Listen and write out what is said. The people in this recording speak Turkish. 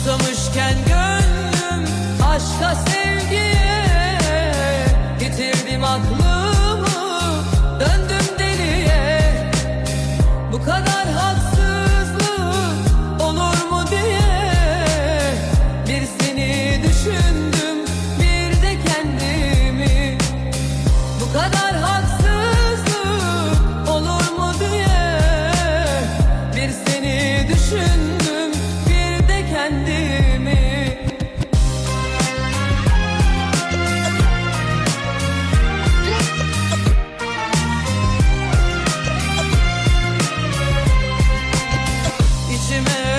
Uzamışken gönlüm aşka sevgiye Getirdim aklımı. Döndüm deliye. Bu kadar haksızlık olur mu diye Bir seni düşündüm bir de kendimi. Bu kadar haksızlık Amen.